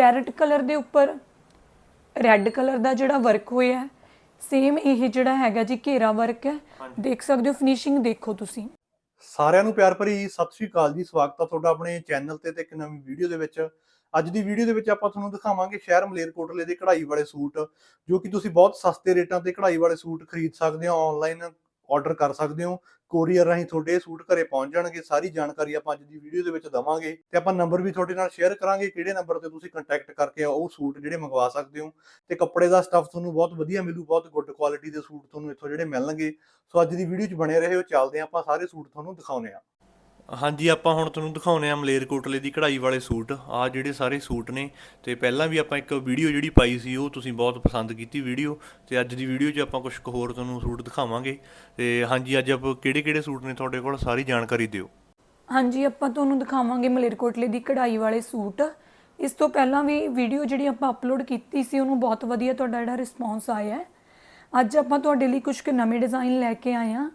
Parrot colour ਦੇ ਉੱਪਰ red colour ਦਾ ਜਿਹੜਾ ਵਰਕ ਹੋਇਆ ਹੈ ਸੇਮ ਇਹ ਜਿਹੜਾ ਹੈਗਾ ਜੀ ਘੇਰਾ ਵਰਕ ਹੈ। ਦੇਖ ਸਕਦੇ ਹੋ ਫਿਨਿਸ਼ਿੰਗ ਦੇਖੋ ਤੁਸੀਂ। ਸਾਰਿਆਂ ਨੂੰ ਪਿਆਰ ਭਰੀ ਸਤਿ ਸ਼੍ਰੀ ਅਕਾਲ ਜੀ ਸਵਾਗਤ ਹੈ ਤੁਹਾਡਾ ਆਪਣੇ ਚੈਨਲ ਤੇ ਤੇ ਇੱਕ ਨਵੀਂ ਵੀਡੀਓ ਦੇ ਵਿੱਚ। ਅੱਜ ਦੀ ਵੀਡੀਓ ਦੇ ਵਿੱਚ ਆਪਾਂ ਤੁਹਾਨੂੰ ਦਿਖਾਵਾਂਗੇ ਸ਼ਹਿਰ ਮਲੇਰਕੋਟਲੇ ਦੇ ਕਢਾਈ ਵਾਲੇ ਸੂਟ ਜੋ ਕਿ ਤੁਸੀਂ ਬਹੁਤ ਸਸਤੇ ਰੇਟਾਂ ਤੇ ਕਢਾਈ ਵਾਲੇ ਸੂਟ ਖਰੀਦ ਸਕਦੇ ਹੋ ਆਨਲਾਈਨ ਆਰਡਰ ਕਰ ਸਕਦੇ ਹੋ। ਕੋਰੀਅਰ ਰਾਹੀਂ ਤੁਹਾਡੇ ਸੂਟ ਘਰੇ ਪਹੁੰਚ ਜਾਣਗੇ। ਸਾਰੀ ਜਾਣਕਾਰੀ ਆਪਾਂ ਅੱਜ ਦੀ ਵੀਡੀਓ ਦੇ ਵਿੱਚ ਦਵਾਂਗੇ ਤੇ ਆਪਾਂ ਨੰਬਰ ਵੀ ਤੁਹਾਡੇ ਨਾਲ ਸ਼ੇਅਰ ਕਰਾਂਗੇ ਕਿਹੜੇ ਨੰਬਰ ਤੇ ਤੁਸੀਂ ਕੰਟੈਕਟ ਕਰਕੇ ਉਹ ਸੂਟ ਜਿਹੜੇ ਮੰਗਵਾ ਸਕਦੇ ਹੋ। ਤੇ ਕੱਪੜੇ ਦਾ ਸਟੱਫ ਤੁਹਾਨੂੰ ਬਹੁਤ ਵਧੀਆ ਮਿਲੂ, ਬਹੁਤ ਗੁੱਡ ਕੁਆਲਿਟੀ ਦੇ ਸੂਟ ਤੁਹਾਨੂੰ ਇੱਥੋਂ ਜਿਹੜੇ ਮਿਲਣਗੇ। ਸੋ ਅੱਜ ਦੀ ਵੀਡੀਓ 'ਚ ਬਣੇ ਰਹੋ, ਚੱਲਦੇ ਹਾਂ ਆਪਾਂ ਸਾਰੇ ਸੂਟ ਤੁਹਾਨੂੰ ਦਿਖਾਉਨੇ ਆ ਹਾਂਜੀ, ਆਪਾਂ ਹੁਣ ਤੁਹਾਨੂੰ ਦਿਖਾਉਨੇ ਆ ਮਲੇਰਕੋਟਲੇ ਦੀ ਕਢਾਈ ਵਾਲੇ ਸੂਟ। ਆ ਜਿਹੜੇ ਸਾਰੇ ਸੂਟ ਨੇ ਤੇ ਪਹਿਲਾਂ ਵੀ ਆਪਾਂ ਇੱਕ ਵੀਡੀਓ ਜਿਹੜੀ ਪਾਈ ਸੀ, ਉਹ ਤੁਸੀਂ ਬਹੁਤ ਪਸੰਦ ਕੀਤੀ ਵੀਡੀਓ ਤੇ ਅੱਜ ਦੀ ਵੀਡੀਓ 'ਚ ਆਪਾਂ ਕੁਝ ਕੁ ਹੋਰ ਤੁਹਾਨੂੰ ਸੂਟ ਦਿਖਾਵਾਂਗੇ। ਤੇ ਹਾਂਜੀ, ਅੱਜ ਆਪਾਂ ਕਿਹੜੇ ਕਿਹੜੇ ਸੂਟ ਨੇ ਤੁਹਾਡੇ ਕੋਲ, ਸਾਰੀ ਜਾਣਕਾਰੀ ਦਿਓ। ਹਾਂਜੀ, ਆਪਾਂ ਤੁਹਾਨੂੰ ਦਿਖਾਵਾਂਗੇ ਮਲੇਰਕੋਟਲੇ ਦੀ ਕਢਾਈ ਵਾਲੇ ਸੂਟ। ਇਸ ਤੋਂ ਪਹਿਲਾਂ ਵੀ ਵੀਡੀਓ ਜਿਹੜੀ ਆਪਾਂ ਅਪਲੋਡ ਕੀਤੀ ਸੀ, ਉਹਨੂੰ ਬਹੁਤ ਵਧੀਆ ਤੁਹਾਡਾ ਜਿਹੜਾ ਰਿਸਪੌਂਸ ਆਇਆ ਹੈ। ਅੱਜ ਆਪਾਂ ਤੁਹਾਡੇ ਲਈ ਕੁਝ ਕੁ ਨਵੇਂ ਡਿਜ਼ਾਈਨ ਲੈ ਕੇ ਆਏ ਹਾਂ।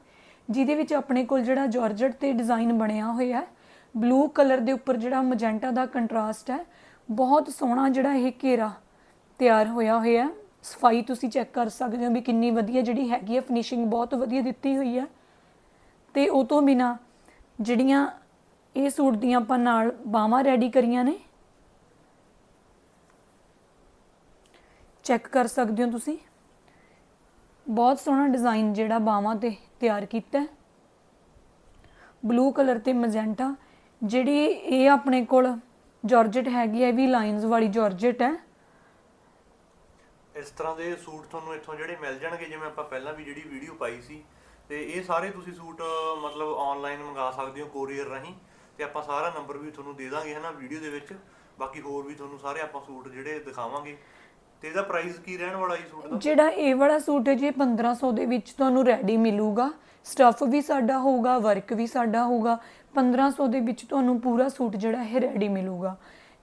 ਜਿਹਦੇ ਵਿੱਚ ਆਪਣੇ ਕੋਲ ਜਿਹੜਾ ਜਾਰਜਟ ਤੇ ਡਿਜ਼ਾਈਨ ਬਣਿਆ ਹੋਇਆ ਹੈ, ਬਲੂ ਕਲਰ ਦੇ ਉੱਪਰ ਜਿਹੜਾ ਮਜੈਂਟਾ ਦਾ ਕੰਟਰਾਸਟ ਹੈ, ਬਹੁਤ ਸੋਹਣਾ ਜਿਹੜਾ ਇਹ ਘੇਰਾ ਤਿਆਰ ਹੋਇਆ ਹੋਇਆ ਸਫ਼ਾਈ ਤੁਸੀਂ ਚੈੱਕ ਕਰ ਸਕਦੇ ਹੋ ਵੀ ਕਿੰਨੀ ਵਧੀਆ ਜਿਹੜੀ ਹੈਗੀ ਹੈ ਫਿਨਿਸ਼ਿੰਗ ਬਹੁਤ ਵਧੀਆ ਦਿੱਤੀ ਹੋਈ ਹੈ। ਤੇ ਉਹ ਤੋਂ ਬਿਨਾ ਜਿਹੜੀਆਂ ਇਹ ਸੂਟ ਦੀਆਂ ਆਪਾਂ ਨਾਲ ਬਾਹਾਂ ਰੈਡੀ ਕਰੀਆਂ ਨੇ, ਚੈੱਕ ਕਰ ਸਕਦੇ ਹੋ ਤੁਸੀਂ। ਬਹੁਤ ਸੋਹਣਾ ਡਿਜ਼ਾਈਨ ਜਿਹੜਾ ਬਾਹਾਂ ਤੇ ਤਿਆਰ ਕੀਤਾ ਹੈ। ਬਲੂ ਕਲਰ ਤੇ ਮਜੈਂਟਾ ਜਿਹੜੀ ਇਹ ਆਪਣੇ ਕੋਲ ਜਾਰਜਟ ਹੈਗੀ ਹੈ ਵੀ ਲਾਈਨਸ ਵਾਲੀ ਜਾਰਜਟ ਹੈ। ਇਸ ਤਰ੍ਹਾਂ ਦੇ ਸੂਟ ਤੁਹਾਨੂੰ ਇੱਥੋਂ ਜਿਹੜੇ ਮਿਲ ਜਾਣਗੇ, ਜਿਵੇਂ ਆਪਾਂ ਪਹਿਲਾਂ ਵੀ ਜਿਹੜੀ ਵੀਡੀਓ ਪਾਈ ਸੀ, ਤੇ ਇਹ ਸਾਰੇ ਤੁਸੀਂ ਸੂਟ, ਮਤਲਬ ਆਨਲਾਈਨ ਮੰਗਾ ਸਕਦੇ ਹੋ ਕੋਰੀਅਰ ਰਾਹੀਂ, ਤੇ ਆਪਾਂ ਸਾਰਾ ਨੰਬਰ ਵੀ ਤੁਹਾਨੂੰ ਦੇ ਦਾਂਗੇ ਹਨਾ ਵੀਡੀਓ ਦੇ ਵਿੱਚ। ਬਾਕੀ ਹੋਰ ਵੀ ਤੁਹਾਨੂੰ ਸਾਰੇ ਆਪਾਂ ਸੂਟ ਜਿਹੜੇ ਦਿਖਾਵਾਂਗੇ। ਤੇ ਇਹਦਾ ਪ੍ਰਾਈਸ ਕੀ ਰਹਿਣ ਵਾਲਾ ਜੀ ਸੂਟ ਦਾ? ਜਿਹੜਾ ਇਹ ਵਾਲਾ ਸੂਟ ਹੈ ਜੀ, ਇਹ 1500 ਦੇ ਵਿੱਚ ਤੁਹਾਨੂੰ ਰੈਡੀ ਮਿਲੂਗਾ। ਸਟੱਫ ਵੀ ਸਾਡਾ ਹੋਊਗਾ ਵਰਕ ਵੀ ਸਾਡਾ ਹੋਊਗਾ। 1500 ਦੇ ਵਿੱਚ ਤੁਹਾਨੂੰ ਪੂਰਾ ਸੂਟ ਜਿਹੜਾ ਇਹ ਰੈਡੀ ਮਿਲੂਗਾ।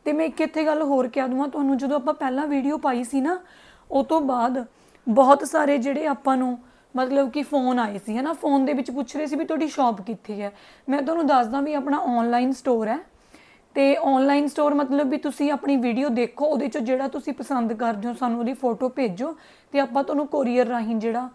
ਤੇ ਮੈਂ ਇੱਕ ਇੱਥੇ ਗੱਲ ਹੋਰ ਕਹਿ ਦਵਾਂ, ਤੁਹਾਨੂੰ ਜਦੋਂ ਆਪਾਂ ਪਹਿਲਾਂ ਵੀਡੀਓ ਪਾਈ ਸੀ ਨਾ, ਉਹ ਤੋਂ ਬਾਅਦ ਬਹੁਤ ਸਾਰੇ ਜਿਹੜੇ ਆਪਾਂ ਨੂੰ ਮਤਲਬ ਕਿ ਫੋਨ ਆਏ ਸੀ, ਹਨਾ? ਫੋਨ ਦੇ ਵਿੱਚ ਪੁੱਛ ਰਹੇ ਸੀ ਵੀ ਤੁਹਾਡੀ ਸ਼ਾਪ ਕਿੱਥੇ ਹੈ? ਮੈਂ ਤੁਹਾਨੂੰ ਦੱਸਦਾ ਵੀ ਆਪਣਾ ਆਨਲਾਈਨ ਸਟੋਰ ਹੈ। ਤੇ ਆਨਲਾਈਨ ਸਟੋਰ ਮਤਲਬ ਵੀ ਤੁਸੀਂ ਆਪਣੀ ਵੀਡੀਓ ਦੇਖੋ ਉਹਦੇ ਚੋਂ ਜਿਹੜਾ ਤੁਸੀਂ ਪਸੰਦ ਕਰਦੇ ਹੋ ਸਾਨੂੰ ਉਹਦੀ ਫੋਟੋ ਭੇਜੋ ਤੇ ਆਪਾਂ ਤੁਹਾਨੂੰ ਕੋਰੀਅਰ ਰਾਹੀਂ ਜਿਹੜਾ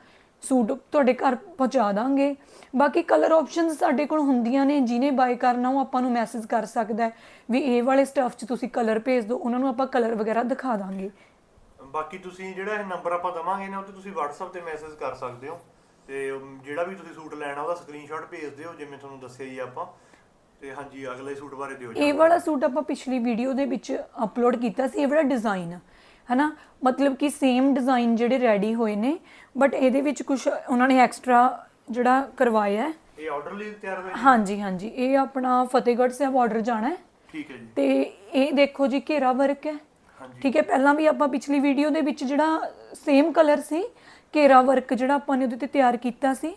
ਸੂਟ ਤੁਹਾਡੇ ਘਰ ਪਹੁੰਚਾ ਦਾਂਗੇ। ਬਾਕੀ ਕਲਰ ਆਪਸ਼ਨਸ ਸਾਡੇ ਕੋਲ ਹੁੰਦੀਆਂ ਨੇ ਜਿਹਨੇ ਬਾਏ ਕਰਨਾ ਉਹ ਆਪਾਂ ਨੂੰ ਮੈਸੇਜ ਕਰ ਸਕਦਾ ਹੈ ਵੀ ਇਹ ਵਾਲੇ ਸਟੱਫ 'ਚ ਤੁਸੀਂ ਕਲਰ ਭੇਜ ਦਿਓ ਉਹਨਾਂ ਨੂੰ ਆਪਾਂ ਕਲਰ ਵਗੈਰਾ ਦਿਖਾ ਦਾਂਗੇ। ਬਾਕੀ ਤੁਸੀਂ ਜਿਹੜਾ ਇਹ ਨੰਬਰ ਆਪਾਂ ਦਵਾਂਗੇ ਨਾ ਉਹ ਤੇ ਤੁਸੀਂ WhatsApp ਤੇ ਮੈਸੇਜ ਕਰ ਸਕਦੇ ਹੋ। ਤੇ ਅਮ, ਜਿਹੜਾ ਵੀ ਤੁਸੀਂ ਸੂਟ ਲੈਣਾ ਉਹਦਾ ਸਕਰੀਨਸ਼ਾਟ ਭੇਜ ਦਿਓ ਜਿਵੇਂ ਤੁਹਾਨੂੰ ਦੱਸਿਆ ਜੀ ਆਪਾਂ। ਤੇ ਹਾਂਜੀ ਅਗਲੇ ਸੂਟ ਬਾਰੇ ਦਿਓ ਇਹ ਵਾਲਾ ਸੂਟ ਆਪਾਂ ਪਿਛਲੀ ਵੀਡੀਓ ਦੇ ਵਿੱਚ ਅਪਲੋਡ ਕੀਤਾ ਸੀ ਇਹ ਵਾਲਾ ਡਿਜ਼ਾਈਨ ਹਨਾ? ਮਤਲਬ ਕਿ ਸੇਮ ਡਿਜ਼ਾਈਨ ਜਿਹੜੇ ਰੈਡੀ ਹੋਏ ਨੇ ਬਟ ਇਹਦੇ ਵਿੱਚ ਕੁਝ ਉਹਨਾਂ ਨੇ ਐਕਸਟਰਾ ਜਿਹੜਾ ਕਰਵਾਇਆ ਹੈ। ਇਹ ਆਰਡਰ ਲਈ ਤਿਆਰ ਹੋਏ ਹਾਂਜੀ ਹਾਂਜੀ। ਇਹ ਆਪਣਾ ਫਤਿਹਗੜ੍ਹ ਸਾਹਿਬ ਆਰਡਰ ਜਾਣਾ ਹੈ। ਠੀਕ ਹੈ ਜੀ। ਤੇ ਇਹ ਦੇਖੋ ਜੀ ਘੇਰਾ ਵਰਕ ਹੈ। ਠੀਕ ਹੈ ਪਹਿਲਾਂ ਵੀ ਆਪਾਂ ਪਿਛਲੀ ਵੀਡੀਓ ਦੇ ਵਿੱਚ ਜਿਹੜਾ ਸੇਮ ਕਲਰ ਸੀ ਘੇਰਾ ਵਰਕ ਜਿਹੜਾ ਆਪਾਂ ਨੇ ਉਹਦੇ ਤੇ ਤਿਆਰ ਕੀਤਾ ਸੀ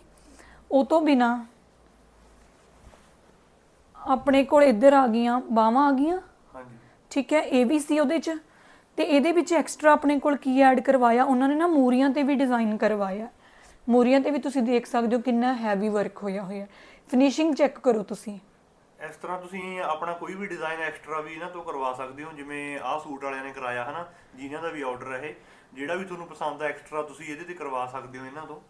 ਉਹ ਤੋਂ ਬਿਨਾ ਆਪਣੇ ਕੋਲ ਇੱਧਰ ਆ ਗਈਆਂ ਬਾਹਾਂ ਆ ਗਈਆਂ। ਹਾਂਜੀ। ਠੀਕ ਹੈ ਇਹ ਵੀ ਸੀ ਉਹਦੇ 'ਚ। ਤੇ ਇਹਦੇ ਵਿੱਚ ਐਕਸਟਰਾ ਆਪਣੇ ਕੋਲ ਕੀ ਐਡ ਕਰਵਾਇਆ? ਉਹਨਾਂ ਨੇ ਨਾ ਮੂਰੀਆਂ ਤੇ ਵੀ ਡਿਜ਼ਾਈਨ ਕਰਵਾਇਆ। ਮੂਰੀਆਂ ਤੇ ਵੀ ਤੁਸੀਂ ਦੇਖ ਸਕਦੇ ਹੋ ਕਿੰਨਾ ਹੈਵੀ ਵਰਕ ਹੋਇਆ ਹੋਇਆ। ਫਿਨਿਸ਼ਿੰਗ ਚੈੱਕ ਕਰੋ ਤੁਸੀਂ। ਇਸ ਤਰ੍ਹਾਂ ਤੁਸੀਂ ਆਪਣਾ ਕੋਈ ਵੀ ਡਿਜ਼ਾਈਨ ਐਕਸਟਰਾ ਵੀ ਇਹਨਾਂ ਤੋਂ ਕਰਵਾ ਸਕਦੇ ਹੋ ਜਿਵੇਂ ਆਹ ਸੂਟ ਵਾਲਿਆਂ ਨੇ ਕਰਾਇਆ ਹਨਾ? ਜਿਨ੍ਹਾਂ ਦਾ ਵੀ ਆਰਡਰ ਹੈ ਜਿਹੜਾ ਵੀ ਤੁਹਾਨੂੰ ਪਸੰਦ ਆ ਐਕਸਟਰਾ ਤੁਸੀਂ ਇਹਦੇ ਤੇ ਕਰਵਾ ਸਕਦੇ ਹੋ ਇਹਨਾਂ ਤੋਂ।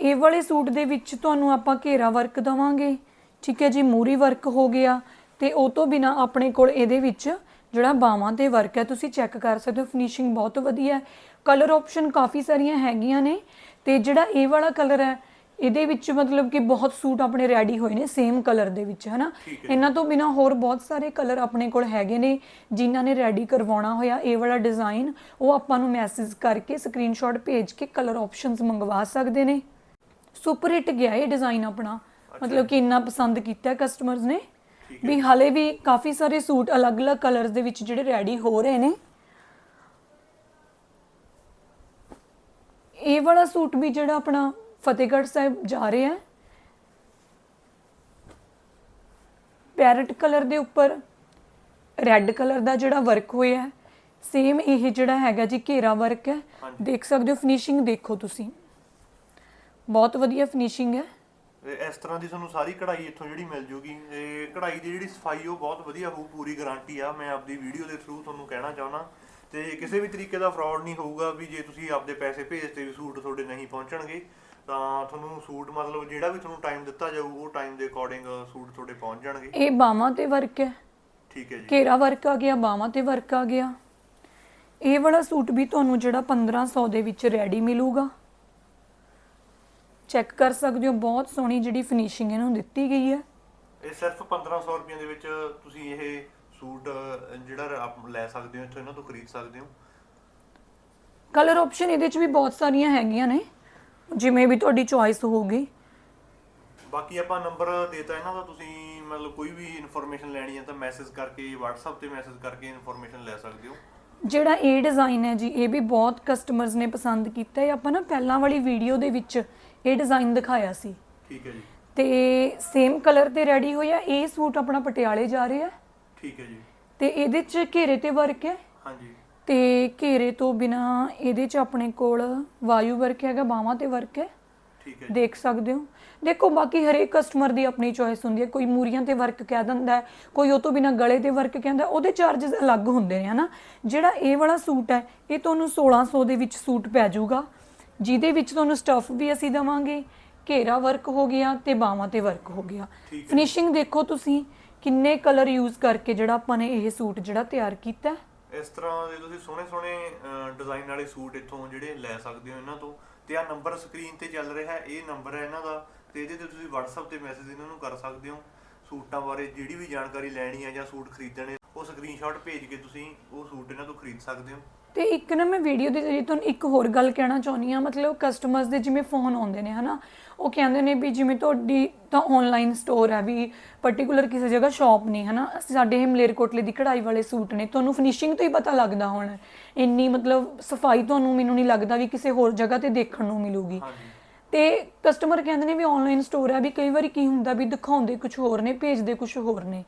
ਇਹ ਵਾਲੇ ਸੂਟ ਦੇ ਵਿੱਚ ਤੁਹਾਨੂੰ ਆਪਾਂ ਘੇਰਾ ਵਰਕ ਦਵਾਂਗੇ। ਠੀਕ ਹੈ ਜੀ ਮੂਰੀ ਵਰਕ ਹੋ ਗਿਆ ਤੇ ਉਹ ਤੋਂ ਬਿਨਾ ਆਪਣੇ ਕੋਲ ਇਹਦੇ ਵਿੱਚ ਜਿਹੜਾ ਬਾਹਾਂ ਤੇ ਵਰਕ ਹੈ ਤੁਸੀਂ ਚੈੱਕ ਕਰ ਸਕਦੇ ਹੋ ਫਿਨਿਸ਼ਿੰਗ ਬਹੁਤ ਵਧੀਆ ਹੈ। ਕਲਰ ਆਪਸ਼ਨ ਕਾਫੀ ਸਾਰੀਆਂ ਹੈਗੀਆਂ ਨੇ ਤੇ ਜਿਹੜਾ ਇਹ ਵਾਲਾ ਕਲਰ ਹੈ ਇਹਦੇ ਵਿੱਚ ਮਤਲਬ ਕਿ ਬਹੁਤ ਸੂਟ ਆਪਣੇ ਰੈਡੀ ਹੋਏ ਨੇ ਸੇਮ ਕਲਰ ਦੇ ਵਿੱਚ ਹਨਾ? ਇਹਨਾਂ ਤੋਂ ਬਿਨਾ ਹੋਰ ਬਹੁਤ ਸਾਰੇ ਕਲਰ ਆਪਣੇ ਕੋਲ ਹੈਗੇ ਨੇ ਜਿਨ੍ਹਾਂ ਨੇ ਰੈਡੀ ਕਰਵਾਉਣਾ ਹੋਇਆ ਇਹ ਵਾਲਾ ਡਿਜ਼ਾਈਨ ਉਹ ਆਪਾਂ ਨੂੰ ਮੈਸੇਜ ਕਰਕੇ ਸਕਰੀਨਸ਼ਾਟ ਭੇਜ ਕੇ ਕਲਰ ਆਪਸ਼ਨਸ ਮੰਗਵਾ ਸਕਦੇ ਨੇ। ਸੁਪਰ ਹਿੱਟ ਗਿਆ ਇਹ ਡਿਜ਼ਾਈਨ ਆਪਣਾ। ਮਤਲਬ ਕਿ ਇੰਨਾ ਪਸੰਦ ਕੀਤਾ ਕਸਟਮਰਸ ਨੇ ਵੀ ਹਲੇ ਵੀ ਕਾਫੀ ਸਾਰੇ ਸੂਟ ਅਲੱਗ-ਅਲੱਗ ਕਲਰਸ ਦੇ ਵਿੱਚ ਜਿਹੜੇ ਰੈਡੀ ਹੋ ਰਹੇ ਨੇ। ਇਹ ਵਾਲਾ ਸੂਟ ਵੀ ਜਿਹੜਾ ਆਪਣਾ ਫਤਿਹਗੜ੍ਹ ਸਾਹਿਬ ਜਾ ਰਿਹਾ ਹੈ ਪੈਰਟ ਕਲਰ ਦੇ ਉੱਪਰ ਰੈੱਡ ਕਲਰ ਦਾ ਜਿਹੜਾ ਵਰਕ ਹੋਇਆ ਹੈ ਸੇਮ ਇਹ ਜਿਹੜਾ ਹੈਗਾ ਜੀ ਘੇਰਾ ਵਰਕ ਹੈ। ਦੇਖ ਸਕਦੇ ਹੋ ਫਿਨਿਸ਼ਿੰਗ ਦੇਖੋ ਤੁਸੀਂ। ਬਹੁਤ ਵਧੀਆ ਫਿਨਿਸ਼ਿੰਗ ਹੈ। ਤੇ ਇਸ ਤਰ੍ਹਾਂ ਦੀ ਤੁਹਾਨੂੰ ਸਾਰੀ ਕਢਾਈ ਇੱਥੋਂ ਜਿਹੜੀ ਮਿਲ ਜੂਗੀ। ਤੇ ਕਢਾਈ ਦੀ ਜਿਹੜੀ ਸਫ਼ਾਈ ਉਹ ਬਹੁਤ ਵਧੀਆ ਹੋਊ ਪੂਰੀ ਗਾਰੰਟੀ ਆ। ਮੈਂ ਆਪਦੀ ਵੀਡੀਓ ਦੇ ਥਰੂ ਤੁਹਾਨੂੰ ਕਹਿਣਾ ਚਾਹੁੰਦਾ। ਤੇ ਕਿਸੇ ਵੀ ਤਰੀਕੇ ਦਾ ਫਰਾਡ ਨਹੀਂ ਹੋਊਗਾ ਵੀ ਜੇ ਤੁਸੀਂ ਆਪਦੇ ਪੈਸੇ ਭੇਜਤੇ ਵੀ ਸੂਟ ਤੁਹਾਡੇ ਨਹੀਂ ਪਹੁੰਚਣਗੇ। ਤਾਂ ਤੁਹਾਨੂੰ ਸੂਟ ਮਤਲਬ ਜਿਹੜਾ ਵੀ ਤੁਹਾਨੂੰ ਟਾਈਮ ਦਿੱਤਾ ਜਾਊ ਉਹ ਟਾਈਮ ਦੇ ਅਕੋਰਡਿੰਗ ਸੂਟ ਤੁਹਾਡੇ ਪਹੁੰਚ ਜਾਣਗੇ ਇਹ ਬਾਹਾਂ ਤੇ ਵਰਕ ਹੈ। ਠੀਕ ਹੈ ਜੀ। ਘੇਰਾ ਵਰਕ ਆ ਗਿਆ ਬਾਹਾਂ ਤੇ ਵਰਕ ਆ ਗਿਆ। ਇਹ ਵਾਲਾ ਸੂਟ ਵੀ ਤੁਹਾਨੂੰ ਜਿਹੜਾ 1500 ਦੇ ਵਿੱਚ ਰੈਡੀ ਮਿਲੂਗਾ। ਚੈੱਕ ਕਰ ਸਕਦੇ ਹੋ ਬਹੁਤ ਸੋਹਣੀ ਜਿਹੜੀ ਫਿਨਿਸ਼ਿੰਗ ਇਹਨੂੰ ਦਿੱਤੀ ਗਈ ਹੈ। ਇਹ ਸਿਰਫ 1500 ਰੁਪਏ ਦੇ ਵਿੱਚ ਤੁਸੀਂ ਇਹ ਸੂਟ ਜਿਹੜਾ ਆਪ ਲੈ ਸਕਦੇ ਹੋ ਇੱਥੋਂ ਇਹਨਾਂ ਤੋਂ ਖਰੀਦ ਸਕਦੇ ਹੋ। ਕਲਰ ਆਪਸ਼ਨ ਇਹਦੇ 'ਚ ਵੀ ਬਹੁਤ ਸਾਰੀਆਂ ਹੈਗੀਆਂ ਨੇ ਜਿਵੇਂ ਵੀ ਤੁਹਾਡੀ ਚੁਆਇਸ ਹੋਊਗੀ। ਬਾਕੀ ਆਪਾਂ ਨੰਬਰ ਦੇਤਾ ਇਹਨਾਂ ਦਾ ਤੁਸੀਂ ਮਤਲਬ ਕੋਈ ਵੀ ਇਨਫੋਰਮੇਸ਼ਨ ਲੈਣੀ ਹੈ ਤਾਂ ਮੈਸੇਜ ਕਰਕੇ WhatsApp ਤੇ ਮੈਸੇਜ ਕਰਕੇ ਇਨਫੋਰਮੇਸ਼ਨ ਲੈ ਸਕਦੇ ਹੋ। ਜਿਹੜਾ ਇਹ ਡਿਜ਼ਾਈਨ ਹੈ ਜੀ ਇਹ ਵੀ ਬਹੁਤ ਕਸਟਮਰਸ ਨੇ ਪਸੰਦ ਕੀਤਾ ਹੈ। ਆਪਾਂ ਨਾ ਪਹਿਲਾਂ ਵਾਲੀ ਵੀਡੀਓ ਦੇ ਵਿੱਚ ਇਹ ਡਿਜ਼ਾਈਨ ਦਿਖਾਇਆ ਸੀ। ਠੀਕ ਹੈ ਜੀ। ਤੇ ਸੇਮ ਕਲਰ ਤੇ ਰੈਡੀ ਹੋਇਆ ਇਹ ਸੂਟ ਆਪਣਾ ਪਟਿਆਲੇ ਜਾ ਰਿਹਾ ਹੈ। ਠੀਕ ਹੈ ਜੀ। ਤੇ ਇਹਦੇ 'ਚ ਘੇਰੇ ਤੇ ਵਰਕ ਹੈ। ਹਾਂਜੀ। ਤੇ ਘੇਰੇ ਤੋਂ ਬਿਨਾ ਇਹਦੇ 'ਚ ਆਪਣੇ ਕੋਲ ਵਾਯੂ ਵਰਕ ਹੈਗਾ ਬਾਹਾਂ ਤੇ ਵਰਕ ਹੈ। ਠੀਕ ਹੈ ਜੀ। ਦੇਖ ਸਕਦੇ ਹੋ। ਦੇਖੋ ਬਾਕੀ ਹਰੇਕ ਕਸਟਮਰ ਦੀ ਆਪਣੀ ਚੋਇਸ ਹੁੰਦੀ ਹੈ। ਕੋਈ ਮੂਰੀਆਂ ਤੇ ਵਰਕ ਕਹਿ ਦਿੰਦਾ ਹੈ ਕੋਈ ਉਹ ਤੋਂ ਬਿਨਾ ਗਲੇ ਤੇ ਵਰਕ ਕਹਿੰਦਾ ਉਹਦੇ ਚਾਰजेस ਅਲੱਗ ਹੁੰਦੇ ਨੇ ਹਨਾ? ਜਿਹੜਾ ਇਹ ਵਾਲਾ ਸੂਟ ਹੈ ਇਹ ਤੁਹਾਨੂੰ 1600 ਦੇ ਵਿੱਚ ਸੂਟ ਪੈ ਜਾਊਗਾ। ਜਿਹਦੇ ਵਿੱਚ ਤੁਹਾਨੂੰ ਸਟਫ ਵੀ ਅਸੀਂ ਦਵਾਂਗੇ ਘੇਰਾ ਵਰਕ ਹੋ ਗਿਆ ਤੇ ਬਾਹਾਂ ਤੇ ਵਰਕ ਹੋ ਗਿਆ। ਫਿਨਿਸ਼ਿੰਗ ਦੇਖੋ ਤੁਸੀਂ ਕਿੰਨੇ ਕਲਰ ਯੂਜ਼ ਕਰਕੇ ਜਿਹੜਾ ਆਪਾਂ ਨੇ ਇਹ ਸੂਟ ਜਿਹੜਾ ਤਿਆਰ ਕੀਤਾ। ਇਸ ਤਰ੍ਹਾਂ ਦੇ ਤੁਸੀਂ ਸੋਹਣੇ ਸੋਹਣੇ ਡਿਜ਼ਾਈਨ ਵਾਲੇ ਸੂਟ ਇੱਥੋਂ ਜਿਹੜੇ ਲੈ ਸਕਦੇ ਹੋ ਇਹਨਾਂ ਤੋਂ। ਤੇ ਆ ਨੰਬਰ ਸਕਰੀਨ ਤੇ ਚੱਲ ਰਿਹਾ ਹੈ ਇਹ ਨੰਬਰ ਹੈ ਇਹਨਾਂ ਦਾ। ਤੇ ਇਹਦੇ ਤੇ ਤੁਸੀਂ WhatsApp ਤੇ ਮੈਸੇਜ ਇਹਨਾਂ ਨੂੰ ਕਰ ਸਕਦੇ ਹੋ। ਸੂਟਾਂ ਬਾਰੇ ਜਿਹੜੀ ਵੀ ਜਾਣਕਾਰੀ ਲੈਣੀ ਹੈ ਜਾਂ ਸੂਟ ਖਰੀਦਣੇ ਉਹ ਸਕਰੀਨਸ਼ਾਟ ਭੇਜ ਕੇ ਤੁਸੀਂ ਉਹ ਸੂਟ ਇਹਨਾਂ ਤੋਂ ਖਰੀਦ ਸਕਦੇ ਹੋ। ਤੇ ਇੱਕ ਨਾ ਮੈਂ ਵੀਡੀਓ ਦੇ ਜ਼ਰੀਏ ਤੁਹਾਨੂੰ ਇੱਕ ਹੋਰ ਗੱਲ ਕਹਿਣਾ ਚਾਹੁੰਦੀ ਹਾਂ ਮਤਲਬ ਕਸਟਮਰਸ ਦੇ ਜਿਵੇਂ ਫੋਨ ਆਉਂਦੇ ਨੇ ਹਨਾ? ਉਹ ਕਹਿੰਦੇ ਨੇ ਵੀ ਜਿਵੇਂ ਤੁਹਾਡੀ ਤਾਂ ਆਨਲਾਈਨ ਸਟੋਰ ਹੈ ਵੀ ਪਾਰਟਿਕੂਲਰ ਕਿਸੇ ਜਗ੍ਹਾ ਸ਼ਾਪ ਨਹੀਂ ਹਨਾ? ਅਸੀਂ ਸਾਡੇ ਇਹ ਮਲੇਰਕੋਟਲੇ ਦੀ ਕਢਾਈ ਵਾਲੇ ਸੂਟ ਨੇ ਤੁਹਾਨੂੰ ਫਿਨਿਸ਼ਿੰਗ ਤੋਂ ਹੀ ਪਤਾ ਲੱਗਦਾ ਹੋਣਾ। ਇੰਨੀ ਮਤਲਬ ਸਫ਼ਾਈ ਤੁਹਾਨੂੰ ਮੈਨੂੰ ਨਹੀਂ ਲੱਗਦਾ ਵੀ ਕਿਸੇ ਹੋਰ ਜਗ੍ਹਾ ਤੇ ਦੇਖਣ ਨੂੰ ਮਿਲੂਗੀ। ਤੇ ਕਸਟਮਰ ਕਹਿੰਦੇ ਨੇ ਵੀ ਆਨਲਾਈਨ ਸਟੋਰ ਹੈ ਵੀ ਕਈ ਵਾਰੀ ਕੀ ਹੁੰਦਾ ਵੀ ਦਿਖਾਉਂਦੇ ਕੁਝ ਹੋਰ ਨੇ ਭੇਜਦੇ ਕੁਝ ਹੋਰ ਨੇ।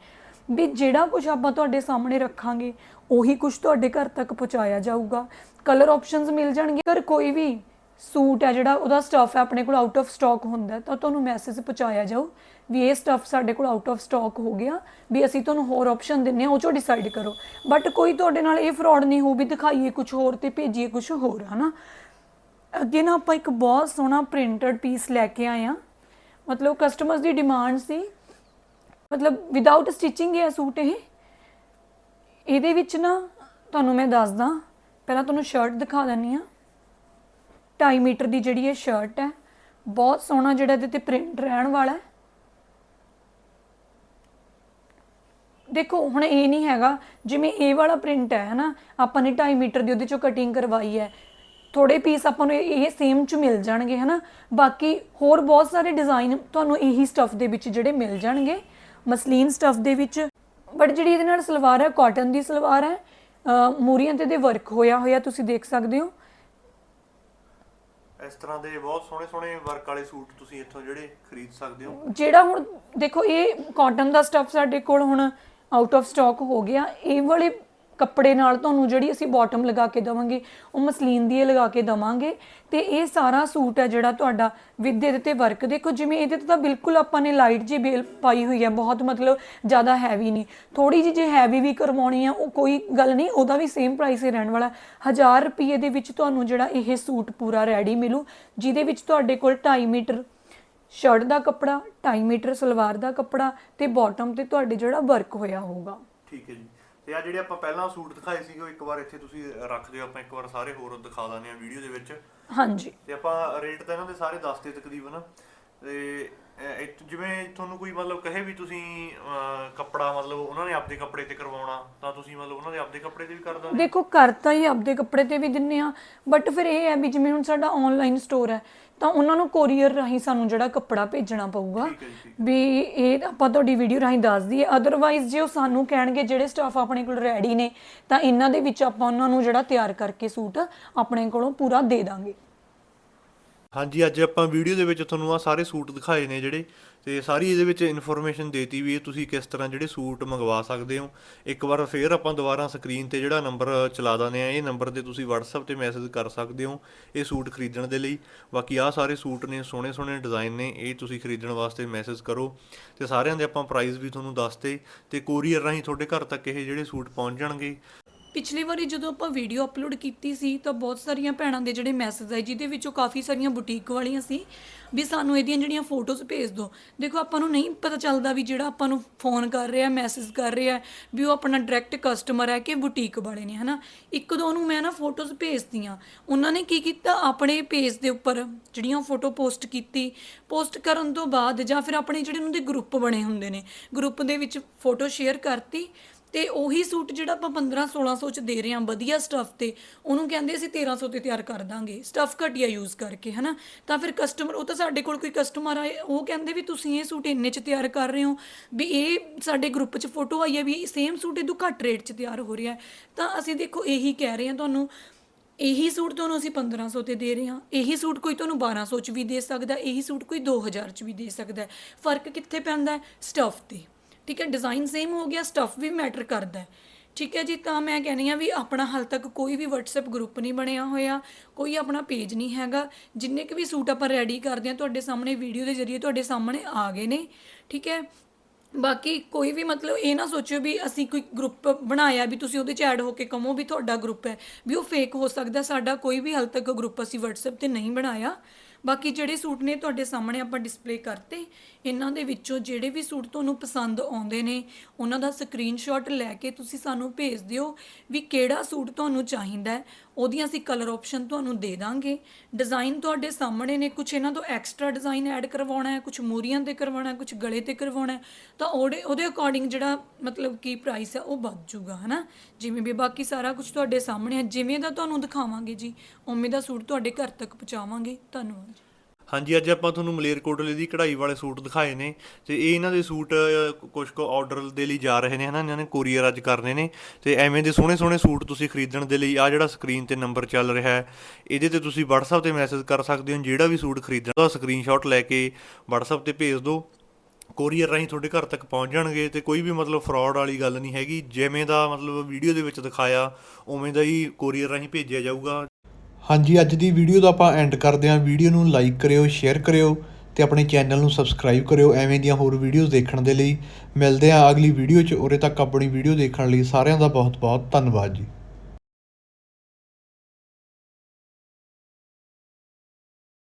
ਵੀ ਜਿਹੜਾ ਕੁਝ ਆਪਾਂ ਤੁਹਾਡੇ ਸਾਹਮਣੇ ਰੱਖਾਂਗੇ, ਉਹੀ ਕੁਝ ਤੁਹਾਡੇ ਘਰ ਤੱਕ ਪਹੁੰਚਾਇਆ ਜਾਊਗਾ। ਕਲਰ ਆਪਸ਼ਨਸ ਮਿਲ ਜਾਣਗੇ। ਅਗਰ ਕੋਈ ਵੀ ਸੂਟ ਹੈ ਜਿਹੜਾ, ਉਹਦਾ ਸਟਫ ਹੈ ਆਪਣੇ ਕੋਲ ਆਊਟ ਆਫ ਸਟਾਕ ਹੁੰਦਾ ਤਾਂ ਤੁਹਾਨੂੰ ਮੈਸੇਜ ਪਹੁੰਚਾਇਆ ਜਾਊ ਵੀ ਇਹ ਸਟਫ ਸਾਡੇ ਕੋਲ ਆਊਟ ਆਫ ਸਟਾਕ ਹੋ ਗਿਆ, ਵੀ ਅਸੀਂ ਤੁਹਾਨੂੰ ਹੋਰ ਆਪਸ਼ਨ ਦਿੰਨੇ ਆ ਉਹ ਚੋਂ ਡਿਸਾਈਡ ਕਰੋ। ਬਟ ਕੋਈ ਤੁਹਾਡੇ ਨਾਲ ਇਹ ਫਰਾਡ ਨਹੀਂ ਹੋਊ ਵੀ ਦਿਖਾਈਏ ਕੁਝ ਹੋਰ ਤੇ ਭੇਜੀਏ ਕੁਝ ਹੋਰ, ਹਨਾ? ਅੱਗੇ ਨਾ ਆਪਾਂ ਇੱਕ ਬਹੁਤ ਸੋਹਣਾ ਪ੍ਰਿੰਟਡ ਪੀਸ ਲੈ ਕੇ ਆਏ ਆ ਮਤਲਬ ਕਸਟਮਰਸ ਦੀ ਡਿਮਾਂਡ ਸੀ ਮਤਲਬ ਵਿਦਆਊਟ ਸਟਿਚਿੰਗ ਹੈ ਸੂਟ ਇਹ, ਇਹਦੇ ਵਿੱਚ ਨਾ ਤੁਹਾਨੂੰ ਮੈਂ ਦੱਸਦਾ, ਪਹਿਲਾਂ ਤੁਹਾਨੂੰ ਸ਼ਰਟ ਦਿਖਾ ਦਿੰਨੀ ਆ 2.5 ਮੀਟਰ ਦੀ ਜਿਹੜੀ ਇਹ ਸ਼ਰਟ ਹੈ, ਬਹੁਤ ਸੋਹਣਾ ਜਿਹੜਾ ਇਹਦੇ ਤੇ ਪ੍ਰਿੰਟ ਰਹਿਣ ਵਾਲਾ ਹੈ। ਦੇਖੋ, ਹੁਣ ਇਹ ਨਹੀਂ ਹੈਗਾ, ਜਿਵੇਂ ਇਹ ਵਾਲਾ ਪ੍ਰਿੰਟ ਹੈ, ਹਨਾ, ਆਪਾਂ ਨੇ 2.5 ਮੀਟਰ ਦੀ ਉਹਦੇ ਚੋਂ ਕਟਿੰਗ ਕਰਵਾਈ ਹੈ। ਥੋੜੇ ਪੀਸ ਆਪਾਂ ਨੂੰ ਇਹ ਸੇਮ ਚ ਮਿਲ ਜਾਣਗੇ, ਹਨਾ। ਬਾਕੀ ਹੋਰ ਬਹੁਤ ਸਾਰੇ ਡਿਜ਼ਾਈਨ ਤੁਹਾਨੂੰ ਇਹੀ ਸਟਫ ਦੇ ਵਿੱਚ ਜਿਹੜੇ ਮਿਲ ਜਾਣਗੇ। ਮਸਲੀਨ ਸਟਫ ਦੇ ਵਿੱਚ। ਬਟ ਜਿਹੜੀ ਇਹਦੇ ਨਾਲ ਸਲਵਾਰ ਹੈ ਕਾਟਨ ਦੀ ਸਲਵਾਰ ਹੈ ਮੂਰੀਆਂ ਤੇ ਦੇ ਵਰਕ ਹੋਇਆ ਹੋਇਆ ਤੁਸੀਂ ਦੇਖ ਸਕਦੇ ਹੋ। ਇਸ ਤਰ੍ਹਾਂ ਦੇ ਬਹੁਤ ਸੋਹਣੇ ਸੋਹਣੇ ਵਰਕ ਵਾਲੇ ਸੂਟ ਤੁਸੀਂ ਇੱਥੋਂ ਜਿਹੜੇ ਖਰੀਦ ਸਕਦੇ ਹੋ। ਜਿਹੜਾ ਹੁਣ ਦੇਖੋ ਇਹ ਕਾਟਨ ਦਾ ਸਟਫ ਸਾਡੇ ਕੋਲ ਹੁਣ ਆਊਟ ਆਫ ਸਟਾਕ ਹੋ ਗਿਆ। ਇਹ ਵਾਲੇ ਕੱਪੜੇ ਨਾਲ ਤੁਹਾਨੂੰ ਜਿਹੜੀ ਅਸੀਂ ਬਾਟਮ ਲਗਾ ਕੇ ਦਵਾਂਗੇ, ਉਹ ਮਸਲੀਨ ਦੀ ਲਗਾ ਕੇ ਦਵਾਂਗੇ। ਤੇ ਇਹ ਸਾਰਾ ਸੂਟ ਹੈ ਜਿਹੜਾ ਤੁਹਾਡਾ ਵਿਦ ਇਹਦੇ ਤੇ ਵਰਕ ਦੇਖੋ, ਜਿਵੇਂ ਇਹਦੇ ਤੇ ਤਾਂ ਬਿਲਕੁਲ ਆਪਾਂ ਨੇ ਲਾਈਟ ਜੀ ਬੇਲ ਪਾਈ ਹੋਈ ਹੈ, ਬਹੁਤ ਮਤਲਬ ਜ਼ਿਆਦਾ ਹੈਵੀ ਨਹੀਂ। ਥੋੜੀ ਜਿਹੀ ਜੇ ਹੈਵੀ ਵੀ ਕਰਵਾਉਣੀ ਆ, ਉਹ ਕੋਈ ਗੱਲ ਨਹੀਂ, ਉਹਦਾ ਵੀ ਸੇਮ ਪ੍ਰਾਈਸ ਹੀ ਰਹਿਣ ਵਾਲਾ। 1000 ਰੁਪਏ ਦੇ ਵਿੱਚ ਤੁਹਾਨੂੰ ਜਿਹੜਾ ਇਹ ਸੂਟ ਪੂਰਾ ਰੈਡੀ ਮਿਲੂ, ਜਿਹਦੇ ਵਿੱਚ ਤੁਹਾਡੇ ਕੋਲ 2.5 ਮੀਟਰ ਸ਼ਰਟ ਦਾ ਕੱਪੜਾ 2.5 ਮੀਟਰ ਸਲਵਾਰ ਦਾ ਕੱਪੜਾ ਤੇ ਬਾਟਮ ਤੇ ਤੁਹਾਡੇ ਜਿਹੜਾ ਵਰਕ ਹੋਇਆ ਹੋਊਗਾ। ਠੀਕ ਹੈ ਜੀ। ਤੇ ਆ ਜਿਹੜੇ ਆਪਾਂ ਪਹਿਲਾਂ ਸੂਟ ਦਿਖਾਏ ਸੀਗੇ ਉਹ ਇੱਕ ਵਾਰ ਇੱਥੇ ਤੁਸੀਂ ਰੱਖ ਦਿਓ ਆਪਾਂ ਇੱਕ ਵਾਰ ਸਾਰੇ ਹੋਰ ਦਿਖਾ ਦਾਂਗੇ ਆ ਵੀਡੀਓ ਦੇ ਵਿੱਚ। ਹਾਂਜੀ। ਤੇ ਆਪਾਂ ਰੇਟ ਤਾਂ ਇਹਨਾਂ ਦੇ ਸਾਰੇ ਦੱਸਦੇ ਤਕਰੀਬਨ। ਤੇ ਇਹ ਜਿਵੇਂ ਤੁਹਾਨੂੰ ਕੋਈ ਮਤਲਬ ਕਹੇ ਵੀ ਤੁਸੀਂ ਅਹ, ਕੱਪੜਾ ਮਤਲਬ ਉਹਨਾਂ ਨੇ ਆਪਦੇ ਕੱਪੜੇ ਤੇ ਕਰਵਾਉਣਾ ਤਾਂ ਤੁਸੀਂ ਮਤਲਬ ਉਹਨਾਂ ਦੇ ਆਪਦੇ ਕੱਪੜੇ ਤੇ ਵੀ ਕਰ ਦੋਗੇ ਦੇਖੋ ਕਰਤਾ ਹੀ ਆਪਦੇ ਕੱਪੜੇ ਤੇ ਵੀ ਦਿੰਨੇ ਆ ਬਟ ਫਿਰ ਇਹ ਹੈ ਵੀ ਜਿਵੇਂ ਹੁਣ ਸਾਡਾ ਆਨਲਾਈਨ ਸਟੋਰ ਹੈ ਤਾਂ ਉਹਨਾਂ ਨੂੰ ਕੋਰੀਅਰ ਰਾਹੀਂ ਸਾਨੂੰ ਜਿਹੜਾ ਕੱਪੜਾ ਭੇਜਣਾ ਪਊਗਾ ਠੀਕ ਹੈ ਜੀ ਠੀਕ ਵੀ ਇਹ ਆਪਾਂ ਤੁਹਾਡੀ ਵੀਡੀਓ ਰਾਹੀਂ ਦੱਸ ਦਈਏ ਅਦਰਵਾਈਜ਼ ਜੇ ਉਹ ਸਾਨੂੰ ਕਹਿਣਗੇ ਜਿਹੜੇ ਸਟਾਫ ਆਪਣੇ ਕੋਲ ਰੈਡੀ ਨੇ ਤਾਂ ਇਹਨਾਂ ਦੇ ਵਿੱਚ ਆਪਾਂ ਉਹਨਾਂ ਨੂੰ ਜਿਹੜਾ ਤਿਆਰ ਕਰਕੇ ਸੂਟ ਆਪਣੇ ਕੋਲੋਂ ਪੂਰਾ ਦੇ ਦਾਂਗੇ। ਹਾਂਜੀ, ਅੱਜ ਆਪਾਂ ਵੀਡੀਓ ਦੇ ਵਿੱਚ ਤੁਹਾਨੂੰ ਆ ਸਾਰੇ ਸੂਟ ਦਿਖਾਏ ਨੇ ਜਿਹੜੇ ਤੇ ਸਾਰੀ ਇਹਦੇ ਵਿੱਚ ਇਨਫੋਰਮੇਸ਼ਨ ਦੇਤੀ ਵੀ ਇਹ ਤੁਸੀਂ ਕਿਸ ਤਰ੍ਹਾਂ ਜਿਹੜੇ ਸੂਟ ਮੰਗਵਾ ਸਕਦੇ ਹੋ। ਇੱਕ ਵਾਰ ਫੇਰ ਆਪਾਂ ਦੁਬਾਰਾ ਸਕਰੀਨ ਤੇ ਜਿਹੜਾ ਨੰਬਰ ਚਲਾ ਦਿੰਦੇ ਆ ਇਹ ਨੰਬਰ ਤੇ ਤੁਸੀਂ WhatsApp ਤੇ ਮੈਸੇਜ ਕਰ ਸਕਦੇ ਹੋ ਇਹ ਸੂਟ ਖਰੀਦਣ ਦੇ ਲਈ। ਬਾਕੀ ਆ ਸਾਰੇ ਸੂਟ ਨੇ ਸੋਹਣੇ ਸੋਹਣੇ ਡਿਜ਼ਾਈਨ ਨੇ, ਇਹ ਤੁਸੀਂ ਖਰੀਦਣ ਵਾਸਤੇ ਮੈਸੇਜ ਕਰੋ ਤੇ ਸਾਰਿਆਂ ਦੇ ਆਪਾਂ ਪ੍ਰਾਈਸ ਵੀ ਤੁਹਾਨੂੰ ਦੱਸਤੇ ਤੇ ਕੋਰੀਅਰ ਰਾਹੀਂ ਤੁਹਾਡੇ ਘਰ ਤੱਕ ਇਹ ਜਿਹੜੇ ਸੂਟ ਪਹੁੰਚ ਜਾਣਗੇ। ਪਿਛਲੀ ਵਾਰੀ ਜਦੋਂ ਆਪਾਂ ਵੀਡੀਓ ਅਪਲੋਡ ਕੀਤੀ ਸੀ, ਤਾਂ ਬਹੁਤ ਸਾਰੀਆਂ ਭੈਣਾਂ ਦੇ ਜਿਹੜੇ ਮੈਸੇਜ ਆਏ, ਜਿਹਦੇ ਵਿੱਚੋਂ ਕਾਫੀ ਸਾਰੀਆਂ ਬੁਟੀਕ ਵਾਲੀਆਂ ਸੀ, ਵੀ ਸਾਨੂੰ ਇਹਦੀਆਂ ਜਿਹੜੀਆਂ ਫੋਟੋਜ਼ ਭੇਜ ਦਿਓ। ਦੇਖੋ, ਆਪਾਂ ਨੂੰ ਨਹੀਂ ਪਤਾ ਚੱਲਦਾ ਵੀ ਜਿਹੜਾ ਆਪਾਂ ਨੂੰ ਫੋਨ ਕਰ ਰਿਹਾ ਮੈਸੇਜ ਕਰ ਰਿਹਾ, ਵੀ ਉਹ ਆਪਣਾ ਡਾਇਰੈਕਟ ਕਸਟਮਰ ਹੈ ਕਿ ਬੁਟੀਕ ਵਾਲੇ ਨੇ, ਹਨਾ? ਇੱਕ ਦੋ ਨੂੰ ਮੈਂ ਨਾ ਫੋਟੋਜ਼ ਭੇਜਦੀਆਂ ਉਹਨਾਂ ਨੇ ਕੀ ਕੀਤਾ? ਆਪਣੇ ਪੇਜ ਦੇ ਉੱਪਰ ਜਿਹੜੀਆਂ ਫੋਟੋ ਪੋਸਟ ਕੀਤੀ ਪੋਸਟ ਕਰਨ ਤੋਂ ਬਾਅਦ ਜਾਂ ਫਿਰ ਆਪਣੇ ਜਿਹੜੇ ਉਹਨਾਂ ਦੇ ਗਰੁੱਪ ਬਣੇ ਹੁੰਦੇ ਨੇ ਗਰੁੱਪ ਦੇ ਵਿੱਚ ਫੋਟੋ ਸ਼ੇਅਰ ਕਰਤੀ ਤੇ ਉਹੀ ਸੂਟ ਜਿਹੜਾ ਆਪਾਂ 15 1600 ਚ ਦੇ ਰਹੇ ਹਾਂ, ਵਧੀਆ ਸਟੱਫ ਤੇ, ਉਹਨੂੰ ਕਹਿੰਦੇ ਅਸੀਂ 1300 ਤੇ ਤਿਆਰ ਕਰ ਦਾਂਗੇ ਸਟੱਫ ਘਟੀਆ ਯੂਜ਼ ਕਰਕੇ, ਹਨਾ? ਤਾਂ ਫਿਰ ਕਸਟਮਰ ਉਹ ਤਾਂ ਸਾਡੇ ਕੋਲ ਕੋਈ ਕਸਟਮਰ ਆਏ, ਉਹ ਕਹਿੰਦੇ ਵੀ ਤੁਸੀਂ ਇਹ ਸੂਟ ਇੰਨੇ ਚ ਤਿਆਰ ਕਰ ਰਹੇ ਹੋ, ਵੀ ਇਹ ਸਾਡੇ ਗਰੁੱਪ ਚ ਫੋਟੋ ਆਈ ਹੈ ਵੀ ਸੇਮ ਸੂਟ ਇਹ ਤੋਂ ਘੱਟ ਰੇਟ ਚ ਤਿਆਰ ਹੋ ਰਿਹਾ ਤਾਂ ਅਸੀਂ ਦੇਖੋ ਇਹੀ ਕਹਿ ਰਹੇ ਹਾਂ ਤੁਹਾਨੂੰ, ਇਹੀ ਸੂਟ ਤੁਹਾਨੂੰ ਅਸੀਂ 1500 ਤੇ ਦੇ ਰਹੇ ਹਾਂ, ਇਹੀ ਸੂਟ ਕੋਈ ਤੁਹਾਨੂੰ 1200 ਚ ਵੀ ਦੇ ਸਕਦਾ, ਇਹੀ ਸੂਟ ਕੋਈ 2000 ਚ ਵੀ ਦੇ ਸਕਦਾ ਫ਼ਰਕ ਕਿੱਥੇ ਪੈਂਦਾ ਹੈ? ਸਟੱਫ ਤੇ। ਠੀਕ ਹੈ ਡਿਜ਼ਾਈਨ ਸੇਮ ਹੋ ਗਿਆ ਸਟੱਫ ਵੀ ਮੈਟਰ ਕਰਦਾ ਠੀਕ ਹੈ ਜੀ, ਤਾਂ ਮੈਂ ਕਹਿੰਦੀ ਆ ਵੀ ਆਪਣਾ ਹਾਲ ਤੱਕ ਕੋਈ ਵੀ WhatsApp ਗਰੁੱਪ ਨਹੀਂ ਬਣਿਆ ਹੋਇਆ, ਕੋਈ ਆਪਣਾ ਪੇਜ ਨਹੀਂ ਹੈਗਾ। ਜਿੰਨੇ ਕੁ ਵੀ ਸੂਟ ਆਪਾਂ ਰੈਡੀ ਕਰਦੇ ਆ ਤੁਹਾਡੇ ਸਾਹਮਣੇ ਵੀਡੀਓ ਦੇ ਜ਼ਰੀਏ ਤੁਹਾਡੇ ਸਾਹਮਣੇ ਆ ਗਏ ਨੇ। ਠੀਕ ਹੈ, ਬਾਕੀ ਕੋਈ ਵੀ ਮਤਲਬ ਇਹ ਨਾ ਸੋਚਿਓ ਵੀ ਅਸੀਂ ਕੋਈ ਗਰੁੱਪ ਬਣਾਇਆ ਵੀ ਤੁਸੀਂ ਉਹਦੇ ਚ ਐਡ ਹੋ ਕੇ ਕਮੋ ਵੀ ਤੁਹਾਡਾ ਗਰੁੱਪ ਹੈ, ਵੀ ਉਹ ਫੇਕ ਹੋ ਸਕਦਾ, ਸਾਡਾ ਕੋਈ ਵੀ ਹਾਲ ਤੱਕ ਗਰੁੱਪ ਅਸੀਂ WhatsApp ਤੇ ਨਹੀਂ ਬਣਾਇਆ। ਬਾਕੀ ਜਿਹੜੇ ਸੂਟ ਨੇ ਤੁਹਾਡੇ ਸਾਹਮਣੇ ਆਪਾਂ ਡਿਸਪਲੇ ਕਰਤੇ, ਇਹਨਾਂ ਦੇ ਵਿੱਚੋਂ ਜਿਹੜੇ ਵੀ ਸੂਟ ਤੁਹਾਨੂੰ ਪਸੰਦ ਆਉਂਦੇ ਨੇ, ਉਹਨਾਂ ਦਾ ਸਕਰੀਨਸ਼ਾਟ ਲੈ ਕੇ ਤੁਸੀਂ ਸਾਨੂੰ ਭੇਜ ਦਿਓ ਵੀ ਕਿਹੜਾ ਸੂਟ ਤੁਹਾਨੂੰ ਚਾਹੀਦਾ ਹੈ। ਉਹਦੀਆਂ ਅਸੀਂ ਕਲਰ ਆਪਸ਼ਨ ਤੁਹਾਨੂੰ ਦੇ ਦਾਂਗੇ। ਡਿਜ਼ਾਈਨ ਤੁਹਾਡੇ ਸਾਹਮਣੇ ਨੇ ਕੁਝ ਇਹਨਾਂ ਤੋਂ ਐਕਸਟਰਾ ਡਿਜ਼ਾਈਨ ਐਡ ਕਰਵਾਉਣਾ ਹੈ ਕੁਝ ਮੂਰੀਆਂ ਤੇ ਕਰਵਾਉਣਾ ਹੈ ਕੁਝ ਗਲੇ ਤੇ ਕਰਵਾਉਣਾ ਤਾਂ ਉਹਦੇ ਉਹਦੇ ਅਕੋਰਡਿੰਗ ਜਿਹੜਾ ਮਤਲਬ ਕੀ ਪ੍ਰਾਈਸ ਹੈ ਉਹ ਵੱਧ ਜਾਊਗਾ, ਹਨਾ? ਜਿਵੇਂ ਵੀ ਬਾਕੀ ਸਾਰਾ ਕੁਝ ਤੁਹਾਡੇ ਸਾਹਮਣੇ ਹੈ, ਜਿਵੇਂ ਦਾ ਤੁਹਾਨੂੰ ਦਿਖਾਵਾਂਗੇ ਜੀ, ਉਵੇਂ ਦਾ ਸੂਟ ਤੁਹਾਡੇ ਘਰ ਤੱਕ ਪਹੁੰਚਾਵਾਂਗੇ। ਧੰਨਵਾਦ ਹਾਂਜੀ ਅੱਜ ਆਪਾਂ ਤੁਹਾਨੂੰ ਮਲੇਰਕੋਟਲੇ ਦੀ ਕਢਾਈ ਵਾਲੇ ਸੂਟ ਦਿਖਾਏ ਨੇ ਤੇ ਇਹ ਇਹਨਾਂ ਦੇ ਸੂਟ ਅ, ਕੁਝ ਕੁ ਆਰਡਰ ਦੇ ਲਈ ਜਾ ਰਹੇ ਨੇ ਹਨਾ ਇਹਨਾਂ ਨੇ ਕੋਰੀਅਰ ਅੱਜ ਕਰਨੇ ਨੇ ਤੇ ਐਵੇਂ ਦੇ ਸੋਹਣੇ ਸੋਹਣੇ ਸੂਟ ਤੁਸੀਂ ਖਰੀਦਣ ਦੇ ਲਈ ਆ ਜਿਹੜਾ ਸਕਰੀਨ ਤੇ ਨੰਬਰ ਚੱਲ ਰਿਹਾ ਹੈ ਇਹਦੇ ਤੇ ਤੁਸੀਂ WhatsApp ਤੇ ਮੈਸੇਜ ਕਰ ਸਕਦੇ ਹੋ ਜਿਹੜਾ ਵੀ ਸੂਟ ਖਰੀਦਣਾ ਉਹਦਾ ਸਕਰੀਨਸ਼ਾਟ ਲੈ ਕੇ WhatsApp ਤੇ ਭੇਜ ਦਿਓ। ਕੋਰੀਅਰ ਰਾਹੀਂ ਤੁਹਾਡੇ ਘਰ ਤੱਕ ਪਹੁੰਚ ਜਾਣਗੇ ਤੇ ਕੋਈ ਵੀ ਮਤਲਬ ਫਰਾਡ ਵਾਲੀ ਗੱਲ ਨਹੀਂ ਹੈਗੀ ਜਿਵੇਂ ਦਾ ਮਤਲਬ ਵੀਡੀਓ ਦੇ ਵਿੱਚ ਦਿਖਾਇਆ ਉਵੇਂ ਦਾ ਹੀ ਕੋਰੀਅਰ ਰਾਹੀਂ ਭੇਜਿਆ ਜਾਊਗਾ। ਹਾਂਜੀ, ਅੱਜ ਦੀ ਵੀਡੀਓ ਦਾ ਆਪਾਂ ਐਂਡ ਕਰਦੇ ਹਾਂ। ਵੀਡੀਓ ਨੂੰ ਲਾਈਕ ਕਰਿਓ ਸ਼ੇਅਰ ਕਰਿਓ ਤੇ ਆਪਣੇ ਚੈਨਲ ਨੂੰ ਸਬਸਕ੍ਰਾਈਬ ਕਰਿਓ ਐਵੇਂ ਦੀਆਂ ਹੋਰ ਵੀਡੀਓਜ਼ ਦੇਖਣ ਦੇ ਲਈ। ਮਿਲਦੇ ਹਾਂ ਅਗਲੀ ਵੀਡੀਓ 'ਚ। ਉਰੇ ਤੱਕ ਆਪਣੀ ਵੀਡੀਓ ਦੇਖਣ ਲਈ ਸਾਰਿਆਂ ਦਾ ਬਹੁਤ ਬਹੁਤ ਧੰਨਵਾਦ ਜੀ।